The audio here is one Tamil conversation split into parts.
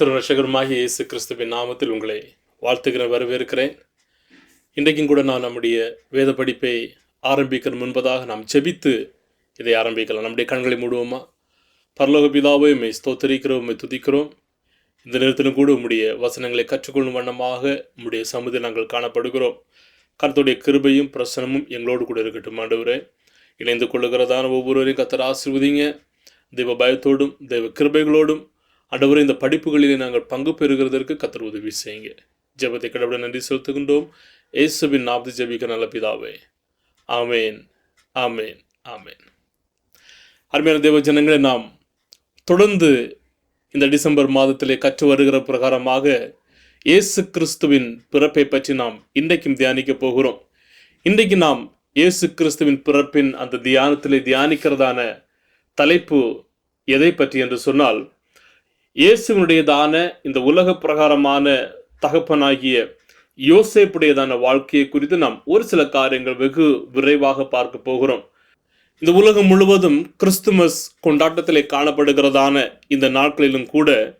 கர்த்தர் ரஷகருமாகிய இயேசு கிறிஸ்துவின் நாமத்தில் உங்களை வாழ்த்துகிற வரவேற்கிறேன். இன்றைக்கும் கூட நான் நம்முடைய வேத படிப்பை ஆரம்பிக்கிற முன்பதாக நாம் செபித்து இதை ஆரம்பிக்கலாம். நம்முடைய கண்களை மூடுவோமா? பரலோக பிதாவை உம்மை ஸ்தோத்தரிக்கிறோம் உம்மை துதிக்கிறோம். இந்த நேரத்திலும் கூட உம்முடைய வசனங்களை கற்றுக்கொள்ளும் வண்ணமாக உம்முடைய சமூகத்தில் நாங்கள் காணப்படுகிறோம். கருத்துடைய கிருபையும் பிரசனமும் எங்களோடு கூட இருக்கட்டும் ஆண்டவரே. இணைந்து கொள்ளுகிறதான ஒவ்வொருவரையும் கத்தர் ஆசிர்வதிங்க. தெய்வ பயத்தோடும் தெய்வ கிருபைகளோடும் ஆண்டவரே இந்த படிப்புகளிலே நாங்கள் பங்கு பெறுகிறதற்கு கத்தர் உதவி செய்யுங்க. ஜெபத்தை கடவுளை நன்றி செலுத்துகின்றோம். இயேசுவின் நாப்து ஜபிக்க நல்ல பிதாவே. ஆமேன். ஆமேன். ஆமேன். அருமையான தேவ ஜனங்களை நாம் தொடர்ந்து இந்த டிசம்பர் மாதத்திலே கற்று வருகிற பிரகாரமாக இயேசு கிறிஸ்துவின் பிறப்பை பற்றி நாம் இன்றைக்கும் தியானிக்க போகிறோம். இன்றைக்கு நாம் இயேசு கிறிஸ்துவின் பிறப்பின் அந்த தியானத்திலே தியானிக்கிறதான தலைப்பு எதை பற்றி என்று சொன்னால் இயேசுவினுடையதான இந்த உலக பிரகாரமான தகப்பனாகிய யோசேப்புடையதான வாழ்க்கையை குறித்து நாம் ஒரு சில காரியங்கள் வெகு விரைவாக பார்க்க போகிறோம். இந்த உலகம் முழுவதும் கிறிஸ்துமஸ் கொண்டாட்டத்திலே காணப்படுகிறதான இந்த நாட்களிலும் கூட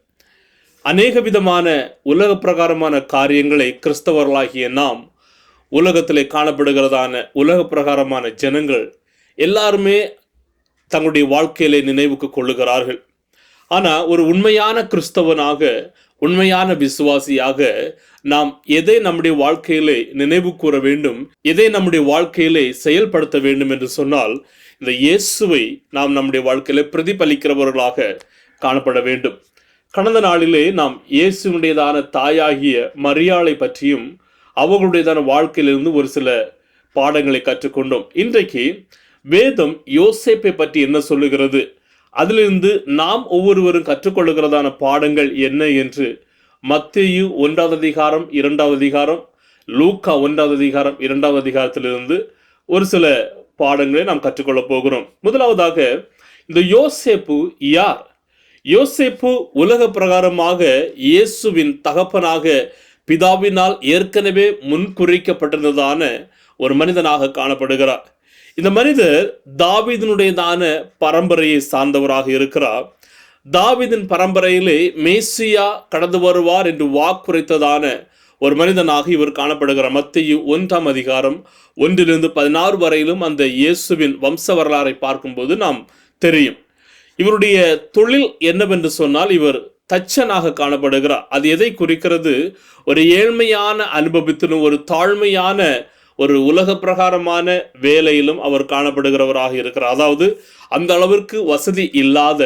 அநேக விதமான உலக பிரகாரமான காரியங்களை கிறிஸ்தவர்களாகிய நாம் உலகத்திலே காணப்படுகிறதான உலக பிரகாரமான ஜனங்கள் எல்லாருமே தங்களுடைய வாழ்க்கையிலே நினைவுக்கு கொள்ளுகிறார்கள். ஆனால் ஒரு உண்மையான கிறிஸ்தவனாக உண்மையான விசுவாசியாக நாம் எதை நம்முடைய வாழ்க்கையிலே நினைவு கூற வேண்டும் எதை நம்முடைய வாழ்க்கையிலே செயல்படுத்த வேண்டும் என்று சொன்னால் இந்த இயேசுவை நாம் நம்முடைய வாழ்க்கையில பிரதிபலிக்கிறவர்களாக காணப்பட வேண்டும். கடந்த நாளிலே நாம் இயேசுனுடையதான தாயாகிய மரியாளை பற்றியும் அவர்களுடையதான வாழ்க்கையிலிருந்து ஒரு சில பாடங்களை கற்றுக்கொண்டோம். இன்றைக்கு வேதம் யோசேப்பை பற்றி என்ன சொல்லுகிறது? அதிலிருந்து நாம் ஒவ்வொருவரும் கற்றுக்கொள்ளுகிறதான பாடங்கள் என்ன என்று மத்தேயு ஒன்றாவது அதிகாரம் இரண்டாவது அதிகாரம் லூக்கா ஒன்றாவது அதிகாரம் இரண்டாவது அதிகாரத்திலிருந்து ஒரு சில பாடங்களை நாம் கற்றுக்கொள்ளப் போகிறோம். முதலாவதாக இந்த யோசேப்பு யார்? யோசேப்பு உலக பிரகாரமாக இயேசுவின் தகப்பனாக பிதாவினால் ஏற்கனவே முன்குறிக்கப்பட்டிருந்ததான ஒரு மனிதனாக காணப்படுகிறார். இந்த மனிதர் தாவீதினுடையதான பரம்பரையை சார்ந்தவராக இருக்கிறார். தாவிதின் பரம்பரையிலே மேசியா கடந்து வருவார் என்று வாக்குரைத்ததான ஒரு மனிதனாக இவர் காணப்படுகிறார். மத்திய ஒன்றாம் அதிகாரம் ஒன்றிலிருந்து பதினாறு வரையிலும் அந்த இயேசுவின் வம்ச வரலாறை பார்க்கும்போது நாம் தெரியும். இவருடைய தொழில் என்னவென்று சொன்னால் இவர் தச்சனாக காணப்படுகிறார். அது எதை குறிக்கிறது? ஒரு ஏழ்மையான அனுபவத்திலும் ஒரு தாழ்மையான ஒரு உலக பிரகாரமான வேலையிலும் அவர் காணப்படுகிறவராக இருக்கிறார். அதாவது அந்த அளவிற்கு வசதி இல்லாத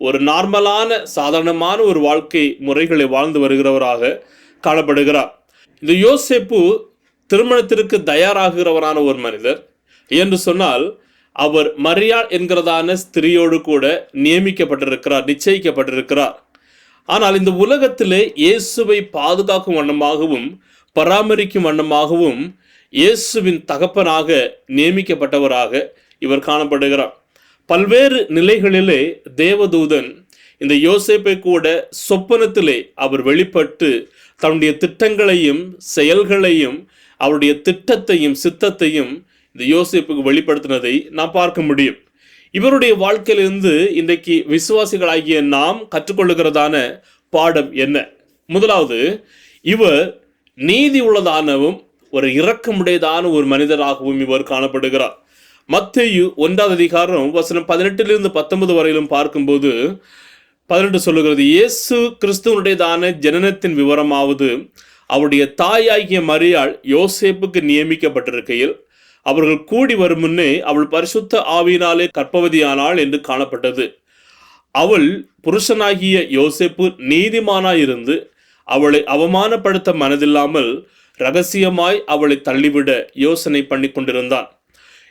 ஒரு நார்மலான சாதாரணமான ஒரு வாழ்க்கை முறைகளை வாழ்ந்து வருகிறவராக காணப்படுகிறார். இந்த யோசேப்பு திருமணத்திற்கு தயாராகிறவரான ஒரு மனிதர். என்று சொன்னால் அவர் மரியாள் என்கிறதான ஸ்திரியோடு கூட நியமிக்கப்பட்டிருக்கிறார் நிச்சயிக்கப்பட்டிருக்கிறார். ஆனால் இந்த உலகத்திலே இயேசுவை பாதுகாக்கும் வண்ணமாகவும் பராமரிக்கும் வண்ணமாகவும் இயேசுவின் தகப்பனாக நியமிக்கப்பட்டவராக இவர் காணப்படுகிறார். பல்வேறு நிலைகளிலே தேவதூதன் இந்த யோசேப்பை கூட சொப்பனத்திலே அவர் வெளிப்பட்டு தன்னுடைய திட்டங்களையும் செயல்களையும் அவருடைய திட்டத்தையும் சித்தத்தையும் இந்த யோசேப்புக்கு வெளிப்படுத்தினதை நாம் பார்க்க முடியும். இவருடைய வாழ்க்கையிலிருந்து இன்றைக்கு விசுவாசிகளாகிய நாம் கற்றுக்கொள்ளுகிறதான பாடம் என்ன? முதலாவது இவர் நீதி உள்ளதானவும் ஒரு இரக்கமுடையதான ஒரு மனிதராகவும் இவர் காணப்படுகிறார். மத்தேயு ஒன்றாவது அதிகாரம் வசனம் பதினெட்டிலிருந்து பத்தொன்பது வரையிலும் பார்க்கும்போது பதினெட்டு சொல்லுகிறது இயேசு கிறிஸ்துவனுடையதான ஜனனத்தின் விவரமாவது அவருடைய தாயாகிய மரியாள் யோசேப்புக்கு நியமிக்கப்பட்டிருக்கையில் அவர்கள் கூடி வரும் முன்னே அவள் பரிசுத்த ஆவியினாலே கற்பவதியானாள் என்று காணப்பட்டது. அவள் புருஷனாகிய யோசேப்பு நீதிமானாயிருந்து அவளை அவமானப்படுத்த மனதில்லாமல் ரகசியமாய் அவளை தள்ளிவிட யோசனை பண்ணி கொண்டிருந்தான்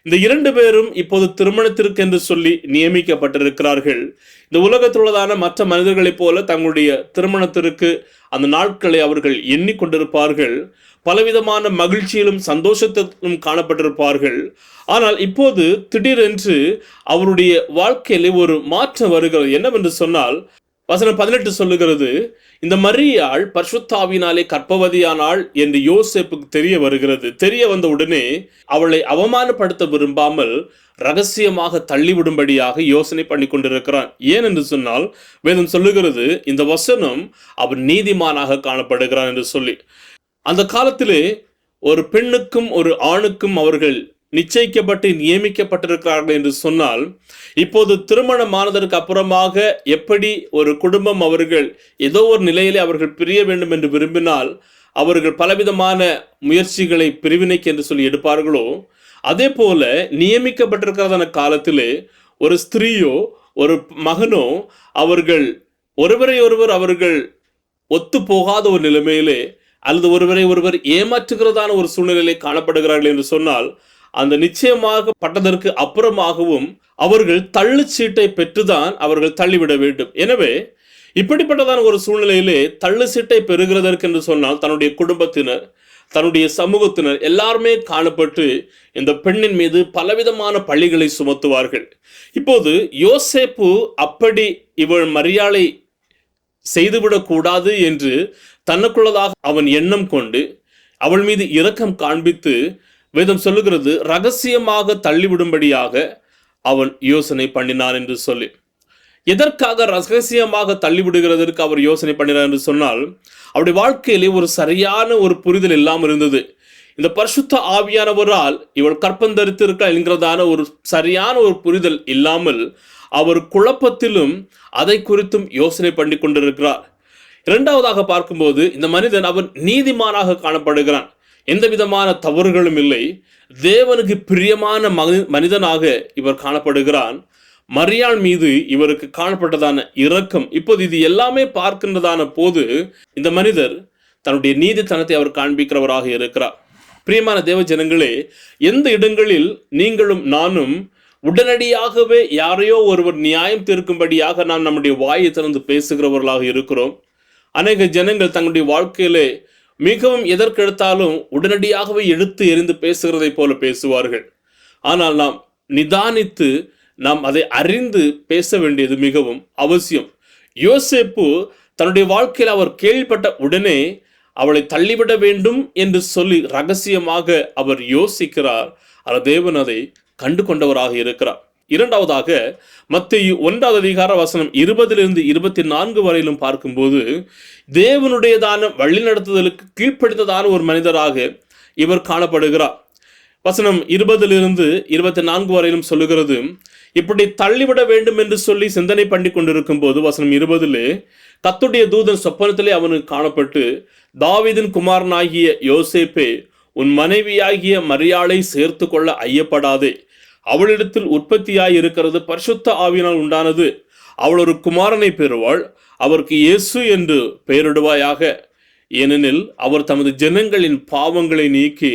இந்த இரண்டு பேரும் இப்போது திருமணத்திற்கு என்று சொல்லி நியமிக்கப்பட்டிருக்கிறார்கள். இந்த உலகத்துள்ளதான மற்ற மனிதர்களைப் போல தங்களுடைய திருமணத்திற்கு அந்த நாட்களை அவர்கள் எண்ணிக்கொண்டிருப்பார்கள். பலவிதமான மகிழ்ச்சியிலும் சந்தோஷத்திலும் காணப்பட்டிருப்பார்கள். ஆனால் இப்போது திடீரென்று அவருடைய வாழ்க்கையிலே ஒரு மாற்றம் வருகிறது. என்னவென்று சொன்னால் வசனம் பதினெட்டு சொல்லுகிறது இந்த மரியாள் பர்சுத்தாவினாலே கற்பவதியானாள் என்று யோசேப்புக்கு தெரிய வருகிறது. தெரிய வந்த உடனே அவளை அவமானப்படுத்த விரும்பாமல் ரகசியமாக தள்ளிவிடும்படியாக யோசனை பண்ணி கொண்டிருக்கிறான் ஏன் என்று சொன்னால் வேதம் சொல்லுகிறது இந்த வசனம் அவன் நீதிமானாக காணப்படுகிறான் என்று சொல்லி. அந்த காலத்திலே ஒரு பெண்ணுக்கும் ஒரு ஆணுக்கும் அவர்கள் நிச்சயிக்கப்பட்டு நியமிக்கப்பட்டிருக்கிறார்கள் என்று சொன்னால் இப்போது திருமணமானதற்கு அப்புறமாக எப்படி ஒரு குடும்பம் அவர்கள் ஏதோ ஒரு நிலையிலே அவர்கள் பிரிய வேண்டும் என்று விரும்பினால் அவர்கள் பலவிதமான முயற்சிகளை பிரிவினைக்கு என்று சொல்லி எடுப்பார்களோ அதே போல நியமிக்கப்பட்டிருக்கிறதான காலத்திலே ஒரு ஸ்திரீயோ ஒரு மகனோ அவர்கள் ஒருவரை ஒருவர் அவர்கள் ஒத்து போகாத ஒரு நிலைமையிலே அல்லது ஒருவரை ஒருவர் ஏமாற்றுகிறதான ஒரு சூழ்நிலையிலே காணப்படுகிறார்கள் என்று சொன்னால் அந்த நிச்சயமாக பட்டதற்கு அப்புறமாகவும் அவர்கள் தள்ளுச்சீட்டை பெற்றுதான் அவர்கள் தள்ளிவிட வேண்டும். எனவே இப்படிப்பட்டதான ஒரு சூழ்நிலையிலே தள்ளு சீட்டை பெறுகிறதற்கு என்று சொன்னால் தன்னுடைய குடும்பத்தினர் தன்னுடைய சமூகத்தினர் எல்லாருமே காணப்பட்டு இந்த பெண்ணின் மீது பலவிதமான பள்ளிகளை சுமத்துவார்கள். இப்போது யோசேப்பு அப்படி இவள் மரியாதை செய்துவிடக்கூடாது என்று தனக்குள்ளதாக அவன் எண்ணம் கொண்டு அவள் மீது இரக்கம் காண்பித்து வேதம் சொல்லுகிறது ரகசியமாக தள்ளிவிடும்படியாக அவன் யோசனை பண்ணினான் என்று சொல்லி. எதற்காக ரகசியமாக தள்ளிவிடுகிறதற்கு அவர் யோசனை பண்ணினார் என்று சொன்னால் அவருடைய வாழ்க்கையிலே ஒரு சரியான ஒரு புரிதல் இல்லாமல் இருந்தது. இந்த பரிசுத்த ஆவியானவரால் இவள் கற்பம் கற்பந்தரித்திருக்கிறாள் என்கிறதான ஒரு சரியான ஒரு புரிதல் இல்லாமல் அவர் குழப்பத்திலும் அதை குறித்தும் யோசனை பண்ணி கொண்டிருக்கிறார். இரண்டாவதாக பார்க்கும்போது இந்த மனிதன் அவன் நீதிமானாக காணப்படுகிறான். எந்த விதமான தவறுகளும் இல்லை. தேவனுக்கு பிரியமான மனிதனாக இவர் காணப்படுகிறான். மரியாள் மீது இவருக்கு காணப்பட்டதான இரக்கம் இப்போது இது எல்லாமே பார்க்கின்றதான போது இந்த மனிதர் தன்னுடைய நீதித்தனத்தை அவர் காண்பிக்கிறவராக இருக்கிறார். பிரியமான தேவ ஜனங்களே எந்த இடங்களில் நீங்களும் நானும் உடனடியாகவே யாரையோ ஒருவர் நியாயம் தீர்க்கும்படியாக நாம் நம்முடைய வாயை திறந்து பேசுகிறவர்களாக இருக்கிறோம். அநேக ஜனங்கள் தங்களுடைய வாழ்க்கையிலே மிகவும் எதற்கெடுத்தாலும் உடனடியாகவே எடுத்து எரிந்து பேசுகிறதைப் போல பேசுவார்கள். ஆனால் நாம் நிதானித்து நாம் அதை அறிந்து பேச வேண்டியது மிகவும் அவசியம். யோசேப்பு தன்னுடைய வாழ்க்கையில் அவர் கேள்விப்பட்ட உடனே அவளை தள்ளிவிட வேண்டும் என்று சொல்லி ரகசியமாக அவர் யோசிக்கிறார். அவர் தேவன் அதை கண்டு கொண்டவராக இருக்கிறார். இரண்டாவதாக மத்திய ஒன்றாவது அதிகார வசனம் இருபதிலிருந்து இருபத்தி நான்கு வரையிலும் பார்க்கும்போது தேவனுடையதான வழிநடத்துதலுக்கு கீழ்ப்படுத்ததான ஒரு மனிதராக இவர் காணப்படுகிறார். வசனம் இருபதிலிருந்து இருபத்தி நான்கு வரையிலும் சொல்லுகிறது இப்படி தள்ளிவிட வேண்டும் என்று சொல்லி சிந்தனை பண்ணி கொண்டிருக்கும் போது வசனம் இருபதிலே கத்துடைய தூதன் சொப்பனத்திலே அவனுக்கு காணப்பட்டு தாவிதின் குமாரனாகிய யோசேப்பே உன் மனைவியாகிய மரியாளை சேர்த்து கொள்ள ஐயப்படாதே. அவளிடத்தில் உற்பத்தியாய் இருக்கிறது பரிசுத்த ஆவியினால் உண்டானது. அவள் ஒரு குமாரனை பெறுவாள். அவருக்கு இயேசு என்று பெயரிடுவாயாக. ஏனெனில் அவர் தமது ஜனங்களின் பாவங்களை நீக்கி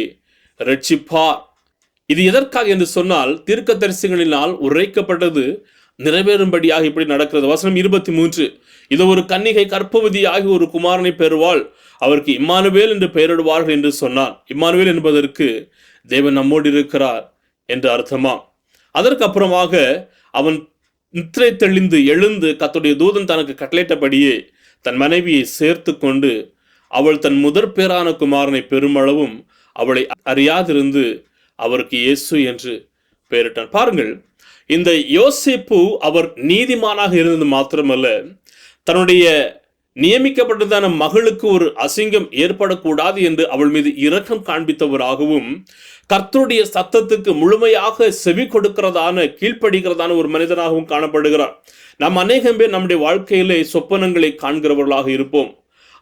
ரட்சிப்பார் இது எதற்காக என்று சொன்னால் தீர்க்க தரிசிகளினால் உரைக்கப்பட்டது நிறைவேறும்படியாக இப்படி நடக்கிறது. வசனம் இருபத்தி மூன்று. இது ஒரு கன்னிகை கற்பவதியாகி ஒரு குமாரனை பெறுவாள். அவருக்கு இம்மானுவேல் என்று பெயரிடுவார்கள் என்று சொன்னார் இம்மானுவேல் என்பதற்கு தேவன் நம்மோடு இருக்கிறார். என்று அர்த்தமா? அதற்கு அப்புறமாக அவன் நித்திரை தெளிந்து எழுந்து கத்துடைய தூதன் தனக்கு கட்டளையிட்டபடியே தன் மனைவியை சேர்த்து கொண்டு அவள் தன் முதற் பேரான குமாரனை பெருமளவும் அவளை அறியாதிருந்து அவருக்கு இயேசு என்று பெயரிட்டான். பாருங்கள் இந்த யோசிப்பு அவர் நீதிமானாக இருந்தது மாத்திரமல்ல தன்னுடைய நியமிக்கப்பட்டதான மகளுக்கு ஒரு அசிங்கம் ஏற்படக்கூடாது என்று அவள் மீது இரக்கம் காண்பித்தவராகவும் கர்த்தருடைய சத்தத்துக்கு முழுமையாக செவி கொடுக்கிறதான கீழ்ப்படுகிறதான ஒரு மனிதனாகவும் காணப்படுகிறார். நாம் அநேகம் பேர் நம்முடைய வாழ்க்கையிலே சொப்பனங்களை காண்கிறவர்களாக இருப்போம்.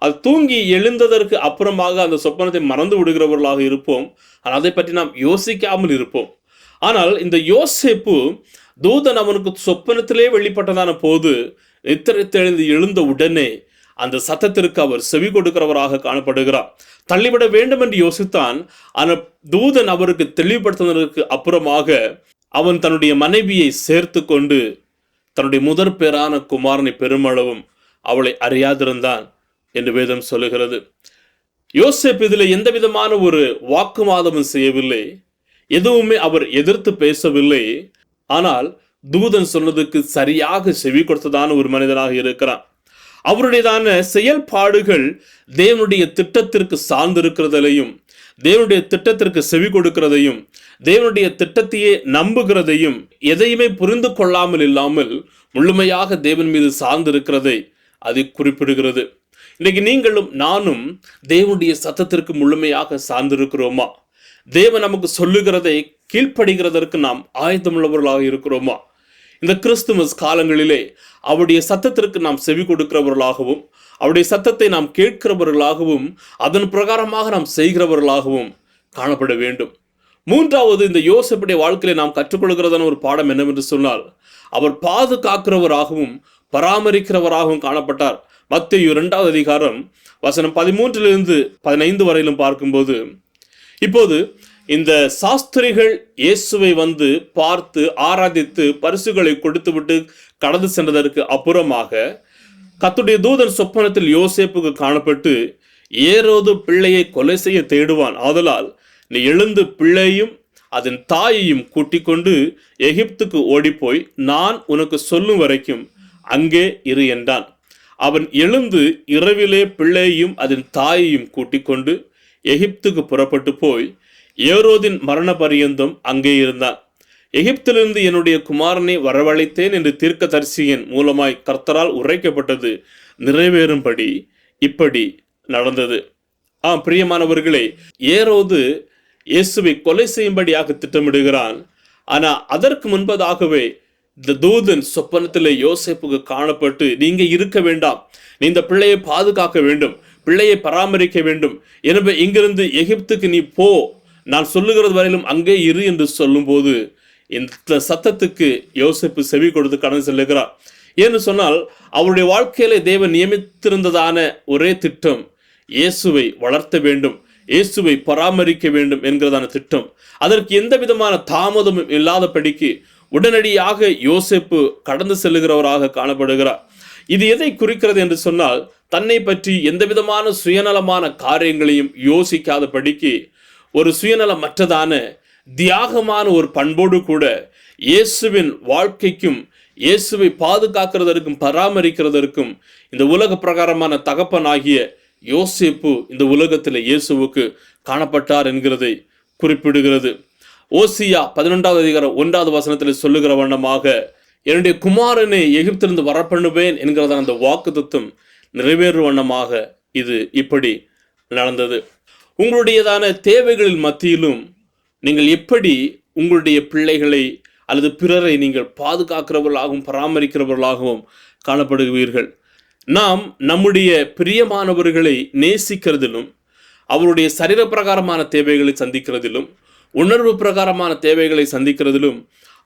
அது தூங்கி எழுந்ததற்கு அப்புறமாக அந்த சொப்பனத்தை மறந்து விடுகிறவர்களாக இருப்போம். ஆனால் அதை பற்றி நாம் யோசிக்காமல் இருப்போம். ஆனால் இந்த யோசிப்பு தூதன் அவனுக்கு சொப்பனத்திலே வெளிப்பட்டதான போது நித்திரை தெளிந்து எழுந்த உடனே அந்த சத்தத்திற்கு அவர் செவி கொடுக்கிறவராக காணப்படுகிறார். தள்ளிவிட வேண்டும் என்று யோசித்தான். ஆனால் தூதன் அவருக்கு தெளிவுபடுத்துவதற்கு அப்புறமாக அவன் தன்னுடைய மனைவியை சேர்த்து கொண்டு தன்னுடைய முதற் பேரான குமாரனை பெருமளவும் அவளை அறியாதிருந்தான் என்று வேதம் சொல்லுகிறது. யோசேப் இதில் எந்த விதமான ஒரு வாக்குவாதமும் செய்யவில்லை. எதுவுமே அவர் எதிர்த்து பேசவில்லை. ஆனால் தூதன் சொன்னதுக்கு சரியாக செவி கொடுத்ததான ஒரு மனிதனாக இருக்கிறான். அவருடையதான செயல்பாடுகள் தேவனுடைய திட்டத்திற்கு சார்ந்திருக்கிறதையும் தேவனுடைய திட்டத்திற்கு செவி கொடுக்கிறதையும் தேவனுடைய திட்டத்தையே நம்புகிறதையும் எதையுமே புரிந்து கொள்ளாமல் இல்லாமல் முழுமையாக தேவன் மீது சார்ந்திருக்கிறதை அது குறிப்பிடுகிறது. இன்னைக்கு நீங்களும் நானும் தேவனுடைய சத்தத்திற்கு முழுமையாக சார்ந்திருக்கிறோமா? தேவன் நமக்கு சொல்லுகிறதை கீழ்ப்படுகிறதற்கு நாம் ஆயத்தமுள்ளவர்களாக இருக்கிறோமா? இந்த கிறிஸ்துமஸ் காலங்களிலே அவருடைய சத்தத்திற்கு நாம் செவி கொடுக்கிறவர்களாகவும் அவருடைய சத்தத்தை நாம் கேட்கிறவர்களாகவும் அதன் பிரகாரமாக நாம் செய்கிறவர்களாகவும் காணப்பட வேண்டும். மூன்றாவது இந்த யோசப்புடைய வாழ்க்கையில நாம் கற்றுக்கொள்கிறதான ஒரு பாடம் என்னவென்று சொன்னால் அவர் பாதுகாக்கிறவராகவும் பராமரிக்கிறவராகவும் காணப்பட்டார். மத்திய இரண்டாவது அதிகாரம் வசனம் பதிமூன்றிலிருந்து பதினைந்து வரையிலும் பார்க்கும்போது இப்போது இந்த சாஸ்திரிகள் இயேசுவை வந்து பார்த்து ஆராதித்து பரிசுகளை கொடுத்துவிட்டு கடந்து சென்றதற்கு அப்புறமாக கத்துடைய தூதன் சொப்பனத்தில் யோசேப்புக்கு காணப்பட்டு ஏரோது பிள்ளையை கொலை செய்ய தேடுவான். ஆதலால் நீ எழுந்து பிள்ளையும் அதன் தாயையும் கூட்டிக் கொண்டு எகிப்துக்கு ஓடிப்போய் நான் உனக்கு சொல்லும் வரைக்கும் அங்கே இரு என்றான். அவன் எழுந்து இரவிலே பிள்ளையையும் அதன் தாயையும் கூட்டிக் கொண்டு எகிப்துக்கு புறப்பட்டு போய் ஏரோதின் மரண பரியந்தம் அங்கே இருந்தான். எகிப்திலிருந்து என்னுடைய குமாரனை வரவழைத்தேன் என்று தீர்க்க தரிசியின் மூலமாய் கர்த்தரால் உரைக்கப்பட்டது நிறைவேறும்படி இப்படி நடந்தது. ஆம் பிரியமானவர்களே ஏரோது இயேசுவை கொலை செய்யும்படியாக திட்டமிடுகிறான். ஆனால் அதற்கு முன்பதாகவே இந்த தூதன் சொப்பனத்தில் யோசிப்புக்கு காணப்பட்டு நீங்க இருக்க வேண்டாம். நீ இந்த பிள்ளையை பாதுகாக்க வேண்டும். பிள்ளையை பராமரிக்க வேண்டும். எனவே இங்கிருந்து எகிப்துக்கு நீ போ. நான் சொல்லுகிறது வரையிலும் அங்கே இரு என்று சொல்லும்போது இந்த சத்தத்துக்கு யோசிப்பு செவி கொடுத்து கடந்து செல்லுகிறார். ஏன்னு சொன்னால் அவருடைய வாழ்க்கையிலே தேவன் நியமித்திருந்ததான ஒரே திட்டம் இயேசுவை வளர்த்த வேண்டும் இயேசுவை பராமரிக்க வேண்டும் என்கிறதான திட்டம். அதற்கு எந்த விதமான தாமதமும் இல்லாதபடிக்கு உடனடியாக யோசிப்பு கடந்து செல்லுகிறவராக காணப்படுகிறார். இது எதை குறிக்கிறது என்று சொன்னால் தன்னை பற்றி எந்த விதமான சுயநலமான காரியங்களையும் யோசிக்காதபடிக்கு ஒரு சுயநலமற்றதான தியாகமான ஒரு பண்போடு கூட இயேசுவின் வாழ்க்கைக்கும் இயேசுவை பாதுகாக்கிறதற்கும் பராமரிக்கிறதற்கும் இந்த உலக பிரகாரமான தகப்பனாகிய யோசேப்பு இந்த உலகத்தில் இயேசுவுக்கு காணப்பட்டார் என்கிறதை குறிப்பிடுகிறது. ஓசியா பதினொன்றாவது அதிகாரம் ஒன்றாவது வசனத்தில் சொல்லுகிற வண்ணமாக என்னுடைய குமாரனை எகிப்திலிருந்து வரப்பண்ணுவேன் என்கிறதான அந்த வாக்கு தத்துவம் நிறைவேறு வண்ணமாக இது இப்படி நடந்தது. உங்களுடையதான தேவைகளின் மத்தியிலும் நீங்கள் எப்படி உங்களுடைய பிள்ளைகளை அல்லது பிறரை நீங்கள் பாதுகாக்கிறவர்களாகவும் பராமரிக்கிறவர்களாகவும் காணப்படுவீர்கள்? நாம் நம்முடைய பிரியமானவர்களை நேசிக்கிறதிலும் அவருடைய சரீர பிரகாரமான தேவைகளை சந்திக்கிறதிலும் உணர்வு பிரகாரமான தேவைகளை சந்திக்கிறதிலும்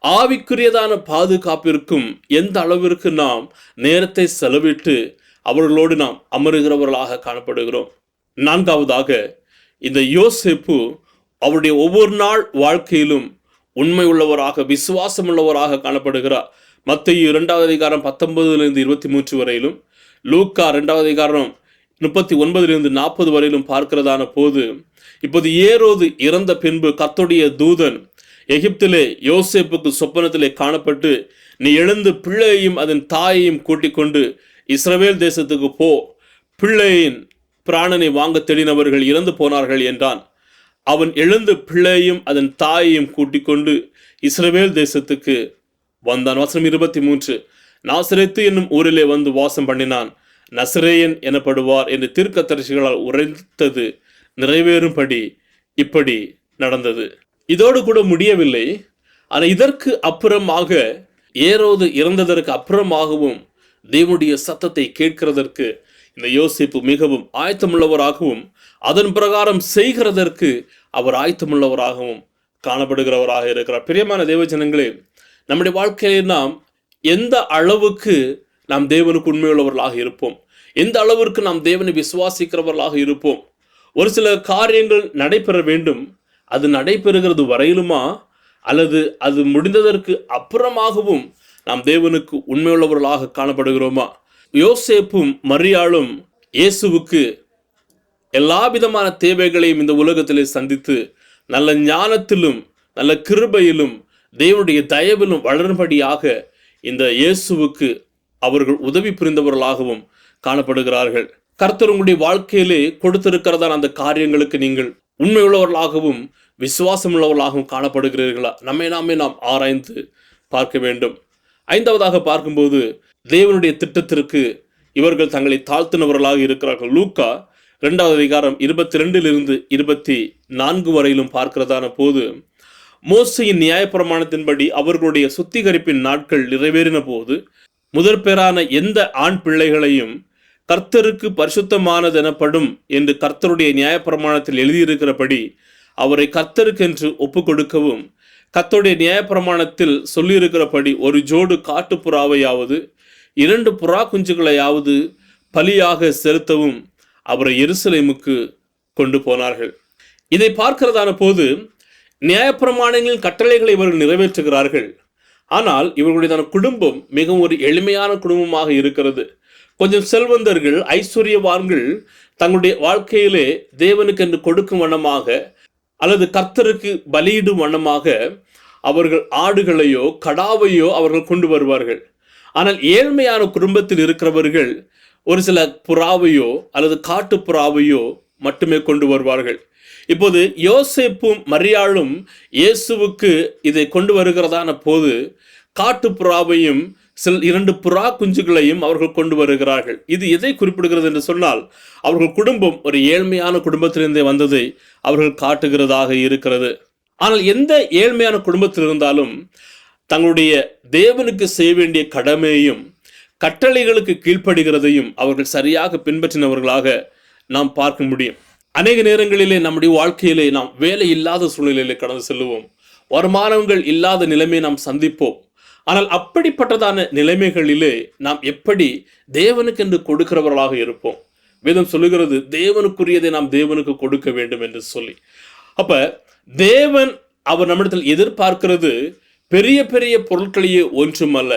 ஆவிக்குரியதான பாதுகாப்பிற்கும் எந்த அளவிற்கு நாம் நேரத்தை செலவிட்டு அவர்களோடு நாம் அமருகிறவர்களாக காணப்படுகிறோம். நான்காவதாக இந்த யோசேப்பு அவருடைய ஒவ்வொரு நாள் வாழ்க்கையிலும் உண்மை உள்ளவராக விசுவாசம் உள்ளவராக காணப்படுகிறார். மத்திய இரண்டாவது அதிகாரம் பத்தொன்பதுலேருந்து இருபத்தி மூன்று வரையிலும் லூக்கா ரெண்டாவது அதிகாரம் முப்பத்தி ஒன்பதிலிருந்து நாற்பது வரையிலும் பார்க்கிறதான போது இப்போது ஏரோது இறந்த பின்பு கத்துடைய தூதன் எகிப்திலே யோசேப்புக்கு சொப்பனத்திலே காணப்பட்டு நீ எழுந்து பிள்ளையையும் அதன் தாயையும் கூட்டிக் கொண்டு இஸ்ரவேல் தேசத்துக்கு போ. பிள்ளையின் பிராணனை வாங்க தேடினவர்கள் இறந்து போனார்கள் என்றான். அவன் எழுந்து பிள்ளையையும் அதன் தாயையும் கூட்டிக் கொண்டு இஸ்ரவேல் தேசத்துக்கு வந்தான். வசனம் இருபத்தி மூன்று. நாசரேத்து என்னும் ஊரிலே வந்து வாசம் பண்ணினான். நசரேயன் எனப்படுவார் என்று தீர்க்கத்தரசிகளால் உரைத்தது நிறைவேறும்படி இப்படி நடந்தது. இதோடு கூட முடியவில்லை. ஆனால் இதற்கு அப்புறமாக ஏரோது இறந்ததற்கு அப்புறமாகவும் தேவனுடைய சத்தத்தை கேட்கிறதற்கு இந்த யோசிப்பு மிகவும் ஆயத்தமுள்ளவராகவும் அதன் பிரகாரம் செய்கிறதற்கு அவர் ஆயத்தமுள்ளவராகவும் காணப்படுகிறவராக இருக்கிறார். பிரியமான தேவஜனங்களே நம்முடைய வாழ்க்கையில நாம் எந்த அளவுக்கு நாம் தேவனுக்கு உண்மையுள்ளவர்களாக இருப்போம்? எந்த அளவிற்கு நாம் தேவனை விசுவாசிக்கிறவர்களாக இருப்போம்? ஒரு சில காரியங்கள் நடைபெற வேண்டும். அது நடைபெறுகிறது வரையிலுமா? அல்லது அது முடிந்ததற்கு அப்புறமாகவும் நாம் தேவனுக்கு உண்மையுள்ளவர்களாக காணப்படுகிறோமா? யோசேப்பும் மரியாளும் இயேசுவுக்கு எல்லா விதமான தேவைகளையும் இந்த உலகத்திலே சந்தித்து நல்ல ஞானத்திலும் நல்ல கிருபையிலும் தேவனுடைய தயவிலும் வளரும்படியாக இந்த இயேசுவுக்கு அவர்கள் உதவி புரிந்தவர்களாகவும் காணப்படுகிறார்கள். கர்த்தர் உங்களுடைய வாழ்க்கையிலே கொடுத்திருக்கிறதான அந்த காரியங்களுக்கு நீங்கள் உண்மையுள்ளவர்களாகவும் விசுவாசம் உள்ளவர்களாகவும் காணப்படுகிறீர்களா? நம்மை நாமே நாம் ஆராய்ந்து பார்க்க வேண்டும். ஐந்தாவதாக பார்க்கும்போது தேவனுடைய திட்டத்திற்கு இவர்கள் தங்களை தாழ்த்தினவர்களாக இருக்கிறார்கள். லூக்கா இரண்டாவது அதிகாரம் இருபத்தி ரெண்டிலிருந்து இருபத்தி நான்கு வரையிலும் பார்க்கிறதான போது மோசையின் நியாயப்பிரமாணத்தின்படி அவர்களுடைய சுத்திகரிப்பின் நாட்கள் நிறைவேறின போது முதற்பேரான எந்த ஆண் பிள்ளைகளையும் கர்த்தருக்கு பரிசுத்தமானதெனப்படும் என்று கர்த்தருடைய நியாயப்பிரமாணத்தில் எழுதியிருக்கிறபடி அவரை கர்த்தருக்கென்று ஒப்பு கொடுக்கவும் கர்த்தருடைய நியாயப்பிரமாணத்தில் சொல்லியிருக்கிறபடி ஒரு ஜோடு காட்டுப்புறாவையாவது இரண்டு புறா குஞ்சுகளையாவது பலியாக செலுத்தவும் அவரை எருசலேமுக்கு கொண்டு போனார்கள். இதை பார்க்கிறதான போது நியாயப்பிரமாணங்களின் கட்டளைகளை இவர்கள் நிறைவேற்றுகிறார்கள். ஆனால் இவர்களுடைய குடும்பம் மிகவும் ஒரு எளிமையான குடும்பமாக இருக்கிறது. கொஞ்சம் செல்வந்தர்கள் ஐஸ்வர்யவான்கள் தங்களுடைய வாழ்க்கையிலே தேவனுக்கு என்று கொடுக்கும் வண்ணமாக அல்லது கர்த்தருக்கு பலியிடும் வண்ணமாக அவர்கள் ஆடுகளையோ கடாவையோ அவர்கள் கொண்டு வருவார்கள். ஆனால் ஏழ்மையான குடும்பத்தில் இருக்கிறவர்கள் ஒரு சில புறாவையோ அல்லது காட்டு புறாவையோ மட்டுமே கொண்டு வருவார்கள். இப்போது யோசேப்பும் மரியாளும் இயேசுவுக்கு இதை கொண்டு வருகிறதான போது காட்டு புறாவையும் சில இரண்டு புறா குஞ்சுகளையும் அவர்கள் கொண்டு வருகிறார்கள். இது எதை குறிப்பிடுகிறது என்று சொன்னால் அவர்கள் குடும்பம் ஒரு ஏழ்மையான குடும்பத்திலிருந்தே வந்ததை அவர்கள் காட்டுகிறதாக இருக்கிறது. ஆனால் எந்த ஏழ்மையான குடும்பத்தில் இருந்தாலும் தங்களுடைய தேவனுக்கு செய்ய வேண்டிய கடமையையும் கட்டளைகளுக்கு கீழ்ப்படுகிறதையும் அவர்கள் சரியாக பின்பற்றினவர்களாக நாம் பார்க்க முடியும். அநேக நேரங்களிலே நம்முடைய வாழ்க்கையிலே நாம் வேலை இல்லாத சூழ்நிலையிலே கடந்து செல்லுவோம். வருமானங்கள் இல்லாத நிலைமையை நாம் சந்திப்போம். ஆனால் அப்படிப்பட்டதான நிலைமைகளிலே நாம் எப்படி தேவனுக்கென்று கொடுக்கிறவர்களாக இருப்போம்? வேதம் சொல்லுகிறது தேவனுக்குரியதை நாம் தேவனுக்கு கொடுக்க வேண்டும் என்று சொல்லி. அப்ப தேவன் அவர் நம்மிடத்தில் எதிர்பார்க்கிறது பெரிய பெரிய பொருட்களையே ஒன்றுமல்ல.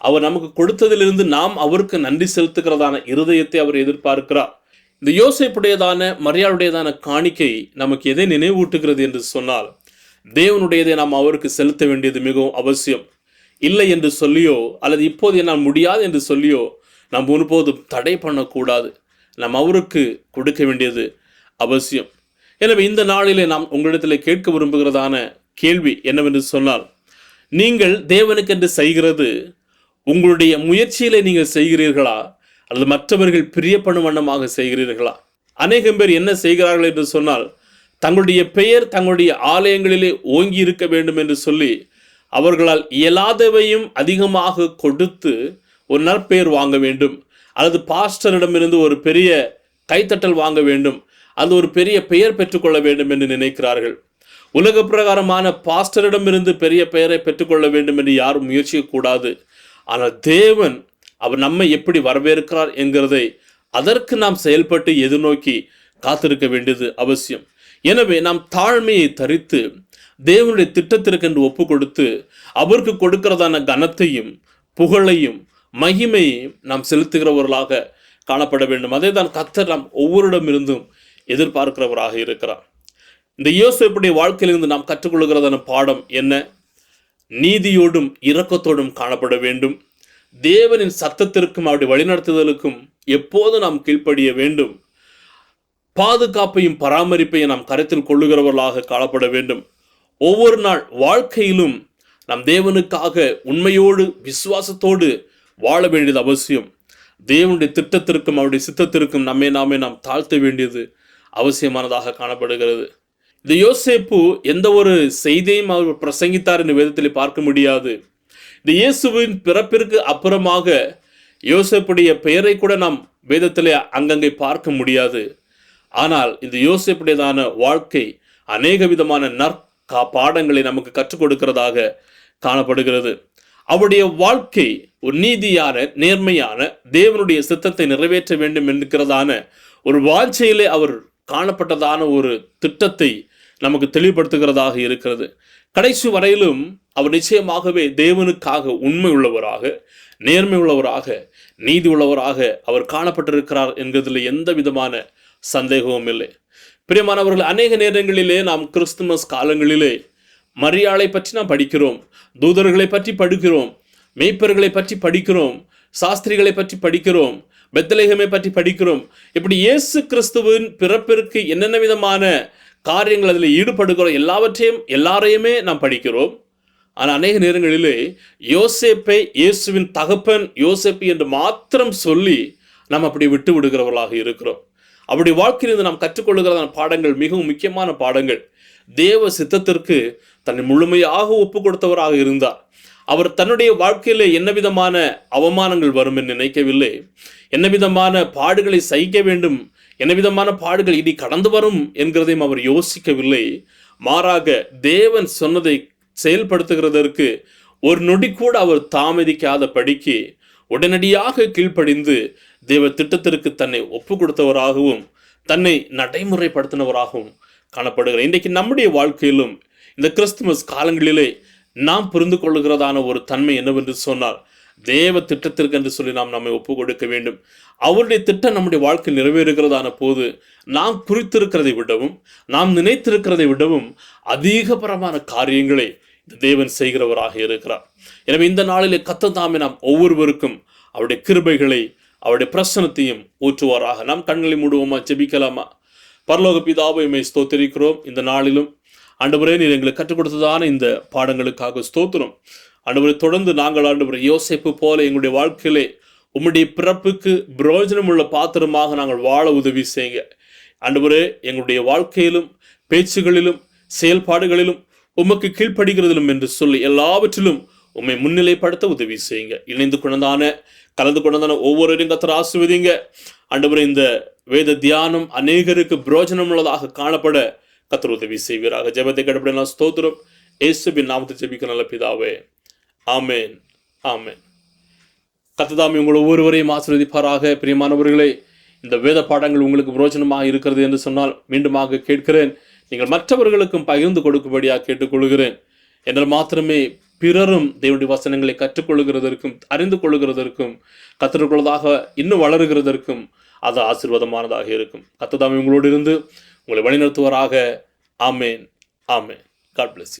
அவர் நமக்கு கொடுத்ததிலிருந்து நாம் அவருக்கு நன்றி செலுத்துகிறதான இருதயத்தை அவர் எதிர்பார்க்கிறார். இந்த யோசைப்புடையதான மரியாளுடையதான காணிக்கை நமக்கு எதை நினைவூட்டுகிறது என்று சொன்னால் தேவனுடையதை நாம் அவருக்கு செலுத்த வேண்டியது மிகவும் அவசியம். இல்லை என்று சொல்லியோ அல்லது இப்போது என்னால் முடியாது என்று சொல்லியோ நாம் ஒருபோதும் தடை பண்ணக்கூடாது. நாம் அவருக்கு கொடுக்க வேண்டியது அவசியம். எனவே இந்த நாளிலே நாம் உங்களிடத்தில் கேட்க விரும்புகிறதான கேள்வி என்னவென்று சொன்னால் நீங்கள் தேவனுக்கென்று செய்கிறது உங்களுடைய முயற்சியில நீங்கள் செய்கிறீர்களா? அல்லது மற்றவர்கள் பிரியப்படும் வண்ணமாக செய்கிறீர்களா? அநேகம் பேர் என்ன செய்கிறார்கள் என்று சொன்னால் தங்களுடைய பெயர் தங்களுடைய ஆலயங்களிலே ஓங்கி இருக்க வேண்டும் என்று சொல்லி அவர்களால் இயலாதவையும் அதிகமாக கொடுத்து ஒரு நற்பெயர் வாங்க வேண்டும். அல்லது பாஸ்டரிடமிருந்து ஒரு பெரிய கைத்தட்டல் வாங்க வேண்டும். அது ஒரு பெரிய பெயர் பெற்றுக்கொள்ள வேண்டும் என்று நினைக்கிறார்கள். உலக பிரகாரமான பாஸ்டரிடமிருந்து பெரிய பெயரை பெற்றுக்கொள்ள வேண்டும் என்று யாரும் முயற்சிக்கக்கூடாது. ஆனால் தேவன் அவர் நம்மை எப்படி வரவேற்கிறார் என்கிறதை அதற்கு நாம் செயல்பட்டு எதிர்நோக்கி காத்திருக்க வேண்டியது அவசியம். எனவே நாம் தாழ்மையை தரித்து தேவனுடைய திட்டத்திற்கென்று ஒப்பு கொடுத்து அவருக்கு கொடுக்கிறதான கனத்தையும் புகழையும் மகிமையையும் நாம் செலுத்துகிறவர்களாக காணப்பட வேண்டும். அதே தான் கத்தர் நாம் ஒவ்வொருடமிருந்தும் எதிர்பார்க்கிறவராக இருக்கிறார். இந்த யோசிப்புடைய வாழ்க்கையிலிருந்து நாம் கற்றுக்கொள்கிறதான பாடம் என்ன? நீதியோடும் இரக்கத்தோடும் காணப்பட வேண்டும். தேவனின் சத்தத்திற்கும் அவருடைய வழிநடத்துதலுக்கும் எப்போதும் நாம் கீழ்ப்படிய வேண்டும். பாதுகாப்பையும் பராமரிப்பையும் நாம் கருத்தில் கொள்ளுகிறவர்களாக காணப்பட வேண்டும். ஒவ்வொரு நாள் வாழ்க்கையிலும் நம் தேவனுக்காக உண்மையோடு விசுவாசத்தோடு வாழ வேண்டியது அவசியம். தேவனுடைய திட்டத்திற்கும் அவருடைய சித்தத்திற்கும் நம்மை நாமே நாம் தாழ்த்த வேண்டியது அவசியமானதாக காணப்படுகிறது. இந்த யோசேப்பு எந்த ஒரு செய்தியையும் அவர் பிரசங்கித்தார் என்று வேதத்தில் பார்க்க முடியாது. இந்த இயேசுவின் பிறப்பிற்கு அப்புறமாக யோசேப்புடைய பெயரை கூட நாம் வேதத்தில் அங்கங்கே பார்க்க முடியாது. ஆனால் இந்த யோசேப்புடையதான வாழ்க்கை அநேக விதமான நற்கா பாடங்களை நமக்கு கற்றுக் கொடுக்கிறதாக காணப்படுகிறது. அவருடைய வாழ்க்கை ஒரு நீதியான நேர்மையான தேவனுடைய சித்தத்தை நிறைவேற்ற வேண்டும் என்கிறதான ஒரு வாஞ்சையிலே அவர் காணப்பட்டதான ஒரு திட்டத்தை நமக்கு தெளிவுபடுத்துகிறதாக இருக்கிறது. கடைசி வரையிலும் அவர் நிச்சயமாகவே தேவனுக்காக உண்மை உள்ளவராக நேர்மை உள்ளவராக நீதி உள்ளவராக அவர் காணப்பட்டிருக்கிறார் என்கிறதில் எந்த விதமான சந்தேகமும் இல்லை. பிரியமானவர்கள் அநேக நேரங்களிலே நாம் கிறிஸ்துமஸ் காலங்களிலே மரியாளை பற்றி நாம் படிக்கிறோம் தூதர்களை பற்றி படிக்கிறோம் மெய்ப்பர்களை பற்றி படிக்கிறோம் சாஸ்திரிகளை பற்றி படிக்கிறோம் பெத்தலேகமை பற்றி படிக்கிறோம். இப்படி இயேசு கிறிஸ்துவின் பிறப்பிற்கு என்னென்ன விதமான காரியங்கள் அதில் ஈடுபடுகிறோம். எல்லாவற்றையும் எல்லாரையுமே நாம் படிக்கிறோம். ஆனால் அநேக நேரங்களிலே யோசேப்பை இயேசுவின் தகப்பன் யோசேப்பு என்று மாத்திரம் சொல்லி நாம் அப்படி விட்டு விடுகிறவர்களாக இருக்கிறோம். அப்படி வாழ்க்கையிலிருந்து நாம் கற்றுக்கொள்ளுகிறதான பாடங்கள் மிகவும் முக்கியமான பாடங்கள். தேவ சித்தத்திற்கு தன்னை முழுமையாக ஒப்பு கொடுத்தவராக இருந்தார். அவர் தன்னுடைய வாழ்க்கையில் என்ன விதமான அவமானங்கள் வரும் என்று நினைக்கவில்லை. என்ன விதமான பாடுகளை சகிக்க வேண்டும் என்ன விதமான பாடுகள் இனி கடந்து வரும் என்கிறதையும் அவர் யோசிக்கவில்லை. மாறாக தேவன் சொன்னதை செயல்படுத்துகிறதற்கு ஒரு நொடி கூட அவர் தாமதிக்காத படிக்கு உடனடியாக கீழ்ப்படிந்து தேவ திட்டத்திற்கு தன்னை ஒப்பு கொடுத்தவராகவும் தன்னை நடைமுறைப்படுத்தினவராகவும் காணப்படுகிறார். இன்றைக்கு நம்முடைய வாழ்க்கையிலும் இந்த கிறிஸ்துமஸ் காலங்களிலே நாம் புரிந்து கொள்ளுகிறதான ஒரு தன்மை என்னவென்று சொன்னார் தேவ திட்டத்திற்கு என்று சொல்லி நாம் நம்மை ஒப்பு கொடுக்க வேண்டும். அவருடைய திட்டம் நம்முடைய வாழ்க்கையில் நிறைவேறுகிறதான போது நாம் குறித்திருக்கிறதை விடவும் நாம் நினைத்திருக்கிறதை விடவும் அதிகபரமான காரியங்களை தேவன் செய்கிறவராக இருக்கிறார். எனவே இந்த நாளிலே கத்த தாமே நாம் ஒவ்வொருவருக்கும் அவருடைய கிருபைகளை அவருடைய பிரசனத்தையும் ஊற்றுவாராக. நாம் கண்களை மூடுவோமா? ஜெபிக்கலாமா? பரலோக பிதாவை ஸ்தோத்தரிக்கிறோம். இந்த நாளிலும் ஆண்டவரே நீர் எங்களுக்கு கற்றுக் கொடுத்ததான இந்த பாடங்களுக்காக ஸ்தோத்திரம். ஆண்டவரை தொடர்ந்து நாங்கள் ஆண்டவரை யோசிப்பு போல எங்களுடைய வாழ்க்கையிலே உம்முடைய பிறப்புக்கு பிரயோஜனம் உள்ள பாத்திரமாக நாங்கள் வாழ உதவி செய்யுங்க. ஆண்டவரே எங்களுடைய வாழ்க்கையிலும் பேச்சுகளிலும் செயல்பாடுகளிலும் உமக்கு கீழ்ப்படுகிறதிலும் என்று சொல்லி எல்லாவற்றிலும் உம்மை முன்னிலைப்படுத்த உதவி செய்யுங்க. இணைந்து கொண்டதான கலந்து கொண்டதான ஒவ்வொருவரையும் கத்தர் ஆசிர்வதிங்க. ஆண்டவரே இந்த வேத தியானம் அநேகருக்கு பிரயோஜனம் உள்ளதாக காணப்பட கத்தர் உதவி செய்வீராக. ஜெபத்தை கடப்பட ஸ்தோத்திரம். ஏசுபின் நாமத்தை ஜெபிக்க நல்ல பிதாவே. ஆமேன். ஆமேன். கத்ததாமி உங்கள் ஒவ்வொருவரையும் ஆசீர்வதிப்பாராக. பிரியமானவர்களே இந்த வேத பாடங்கள் உங்களுக்கு பிரயோஜனமாக இருக்கிறது என்று சொன்னால் மீண்டுமாக கேட்கிறேன். நீங்கள் மற்றவர்களுக்கும் பகிர்ந்து கொடுக்கும்படியாக கேட்டுக்கொள்கிறேன். என்றால் மாத்திரமே பிறரும் தேவனுடைய வசனங்களை கற்றுக்கொள்கிறதற்கும் அறிந்து கொள்கிறதற்கும் கற்றுக்கொள்வதாக இன்னும் வளருகிறதற்கும் அது ஆசீர்வாதமானதாக இருக்கும். கத்ததாமி உங்களோடு இருந்து உங்களை வழிநடத்துவராக. ஆமேன். ஆமேன். God plus